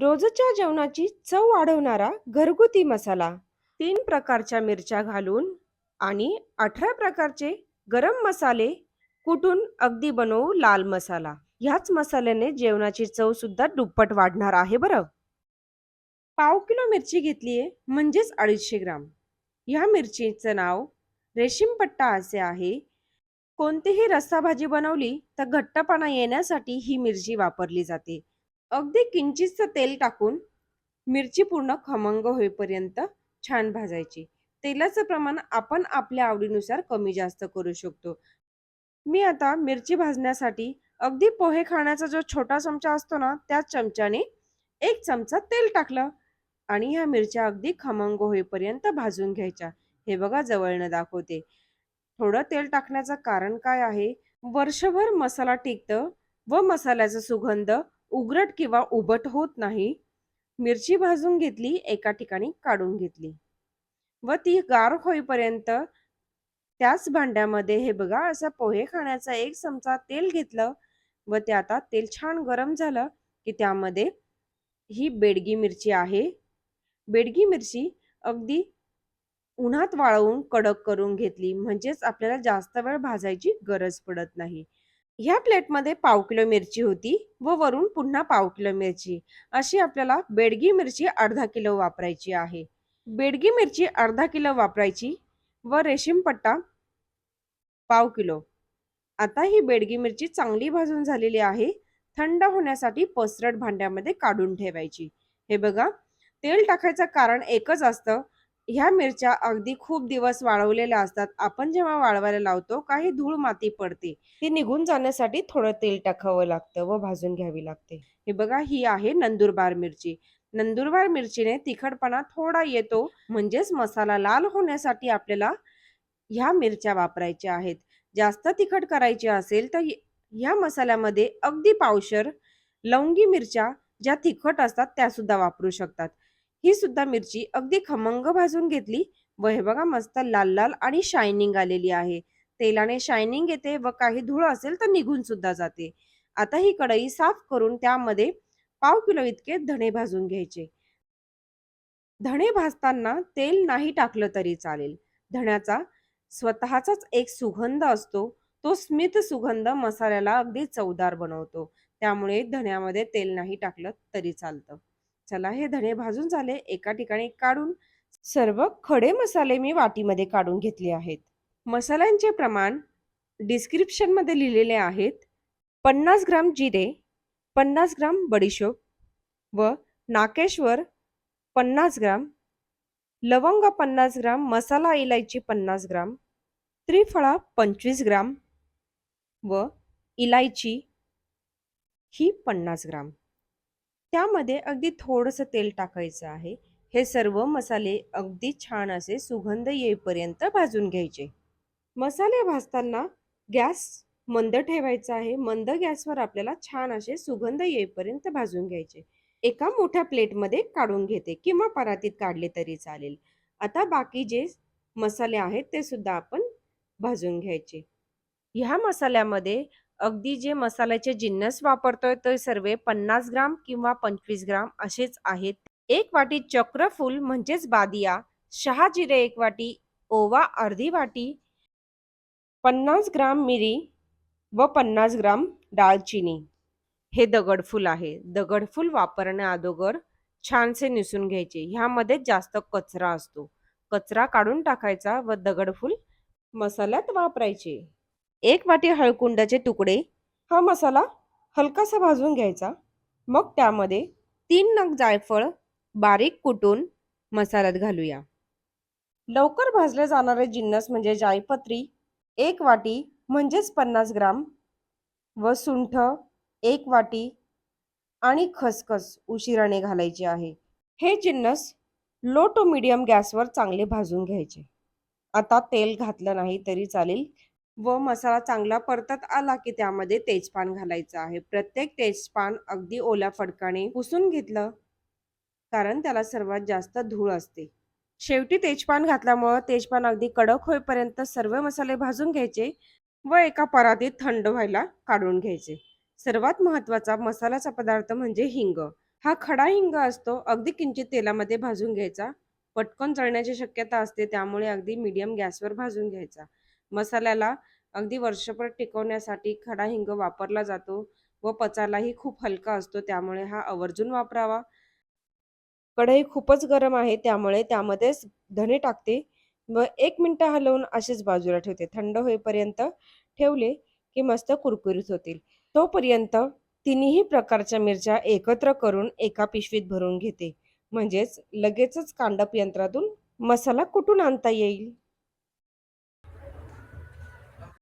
रोजच्या जेवणाची चव वाढवणारा घरगुती मसाला. तीन प्रकारच्या मिरच्या घालून आणि अठरा प्रकारचे गरम मसाले कुटून अगदी बनवू लाल मसाला. ह्याच मसाल्याने जेवणाची चव सुद्धा दुप्पट वाढणार आहे बरं. पाव किलो मिरची घेतलीये म्हणजेच अडीचशे ग्राम. ह्या मिरचीचं नाव रेशीमपट्टा असे आहे. कोणतीही रस्सा भाजी बनवली तर घट्टपणा येण्यासाठी ही मिरची वापरली जाते. अगदी किंचितचं तेल टाकून मिरची पूर्ण खमंग होईपर्यंत छान भाजायची. तेलाचं प्रमाण आपण आपल्या आवडीनुसार कमी जास्त करू शकतो. मी आता मिरची भाजण्यासाठी अगदी पोहे खाण्याचा जो छोटा चमचा असतो ना त्या चमच्याने एक चमचा तेल टाकलं आणि ह्या मिरच्या अगदी खमंग होईपर्यंत भाजून घ्यायच्या. हे बघा जवळनं दाखवते. थोडं तेल टाकण्याचं कारण काय आहे? वर्षभर मसाला टिकतं व मसाल्याचा सुगंध उघरट किंवा उबट होत नाही. मिरची भाजून घेतली एका ठिकाणी काढून घेतली. व ती गार होईपर्यंत त्याच भांड्यामध्ये हे बघा असं पोहे खाण्याचा एक चमचा तेल घेतलं व ते आता तेल छान गरम झालं की त्यामध्ये ही बेडगी मिरची आहे. बेडगी मिरची अगदी उन्हात वाळवून कडक करून घेतली. म्हणजेच आपल्याला जास्त वेळ भाजायची गरज पडत नाही. ह्या प्लेटमध्ये पाव किलो मिरची होती व वरून पुन्हा पाव किलो मिरची. अशी आपल्याला बेडगी मिरची अर्धा किलो वापरायची आहे. बेडगी मिरची अर्धा किलो वापरायची व रेशीम पट्टा पाव किलो आता ही बेडगी मिरची चांगली भाजून झालेली आहे. थंड होण्यासाठी पसरट भांड्यामध्ये काढून ठेवायची. हे बघा तेल टाकायचं कारण एकच असतं ह्या मिरच्या अगदी खूप दिवस वाळवलेल्या असतात. आपण जेव्हा वाळवायला लावतो काही धूळ माती पडते. ती निघून जाण्यासाठी थोडं तेल टाकावं लागतं व भाजून घ्यावी लागते. हे बघा ही आहे नंदुरबार मिरची. नंदुरबार मिरचीने तिखटपणा थोडा येतो. म्हणजेच मसाला लाल होण्यासाठी आपल्याला ह्या मिरच्या वापरायच्या आहेत. जास्त तिखट करायची असेल तर ह्या मसाल्यामध्ये अगदी पावशर लवंगी मिरच्या ज्या तिखट असतात त्या सुद्धा वापरू शकतात. ही सुद्धा मिरची अगदी खमंग भाजून घेतली. व हे बघा मस्त लाल लाल आणि शायनिंग आलेली आहे. तेलाने शायनिंग येते व काही धूळ असेल तर निघून सुद्धा जाते. आता ही कढई साफ करून त्यामध्ये पाव किलो इतके धणे भाजून घ्यायचे. धणे भाजताना तेल नाही टाकलं तरी चालेल. धण्याचा स्वतःचाच एक सुगंध असतो. तो स्मित सुगंध मसाल्याला अगदी चवदार बनवतो. त्यामुळे धण्यामध्ये तेल नाही टाकलं तरी चालतं. चला हे धणे भाजून झाले. एका ठिकाणी काढून सर्व खडे मसाले मी वाटीमध्ये काढून घेतले आहेत. मसाल्यांचे प्रमाण डिस्क्रिप्शनमध्ये लिहिलेले आहेत. पन्नास ग्राम जिरे पन्नास ग्राम बडीशोप व नाकेश्वर पन्नास ग्राम लवंग पन्नास ग्राम मसाला इलायची पन्नास ग्राम त्रिफळा पंचवीस ग्राम व इलायची ही पन्नास ग्राम. त्यामध्ये अगदी थोडंसं तेल टाकायचं आहे. हे सर्व मसाले अगदी छान असे सुगंध येईपर्यंत भाजून घ्यायचे. मसाले भाजताना गॅस मंद ठेवायचा आहे. मंद गॅसवर आपल्याला छान असे सुगंध येईपर्यंत भाजून घ्यायचे. एका मोठ्या प्लेटमध्ये काढून घेते किंवा परातीत काढले तरी चालेल. आता बाकी जे मसाले आहेत ते सुद्धा आपण भाजून घ्यायचे. ह्या मसाल्यामध्ये अगदी जे मसाल्याचे जिन्नस वापरतोय ते सर्व पन्नास ग्राम किंवा पंचवीस ग्राम असेच आहेत. एक वाटी चक्रफूल म्हणजेच बादिया शहा जिरे एक वाटी ओवा अर्धी वाटी पन्नास ग्राम मिरी व पन्नास ग्राम दालचिनी. हे दगडफूल आहे. दगडफूल वापरण्याअगोदर छानसे निसून घ्यायचे. ह्यामध्ये जास्त कचरा असतो. कचरा काढून टाकायचा व दगडफूल मसाल्यात वापरायचे. एक वाटी हळकुंडाचे तुकडे हा मसाला हलकासा भाजून घ्यायचा. मग त्यामध्ये तीन नग जायफळ बारीक कुटून मसाल्यात घालूया. लवकर भाजले जाणारे जिन्नस म्हणजे जायपत्री एक वाटी म्हणजेच पन्नास ग्राम व सुंठ एक वाटी आणि खसखस उशिराने घालायची आहे. हे जिन्नस लो टू मिडियम गॅसवर चांगले भाजून घ्यायचे. आता तेल घातलं नाही तरी चालेल. व मसाला चांगला परतत आला की त्यामध्ये तेजपान घालायचं आहे. प्रत्येक तेजपान अगदी ओल्या फडकाने पुसून घेतलं कारण त्याला सर्वात जास्त धूळ असते. शेवटी तेजपान घातल्यामुळं तेजपान अगदी कडक होईपर्यंत सर्व मसाले भाजून घ्यायचे व एका परातीत थंड व्हायला काढून घ्यायचे. सर्वात महत्त्वाचा मसाल्याचा पदार्थ म्हणजे हिंग. हा खडा हिंग असतो अगदी किंचित तेलामध्ये भाजून घ्यायचा. पटकन जळण्याची शक्यता असते त्यामुळे अगदी मीडियम गॅसवर भाजून घ्यायचा. मसाल्याला अगदी वर्षभर टिकवण्यासाठी खडा हिंग वापरला जातो व पचायलाही खूप हलका असतो त्यामुळे हा आवर्जून वापरावा. कढई खूपच गरम आहे त्यामुळे त्यामध्येच धणे टाकते व एक मिनटं हलवून असेच बाजूला ठेवते. थंड होईपर्यंत ठेवले की मस्त कुरकुरीत होतील. तोपर्यंत तिन्ही प्रकारच्या मिरच्या एकत्र करून एका पिशवीत भरून घेते. म्हणजेच लगेचच कांडप यंत्रातून मसाला कुठून आणता येईल?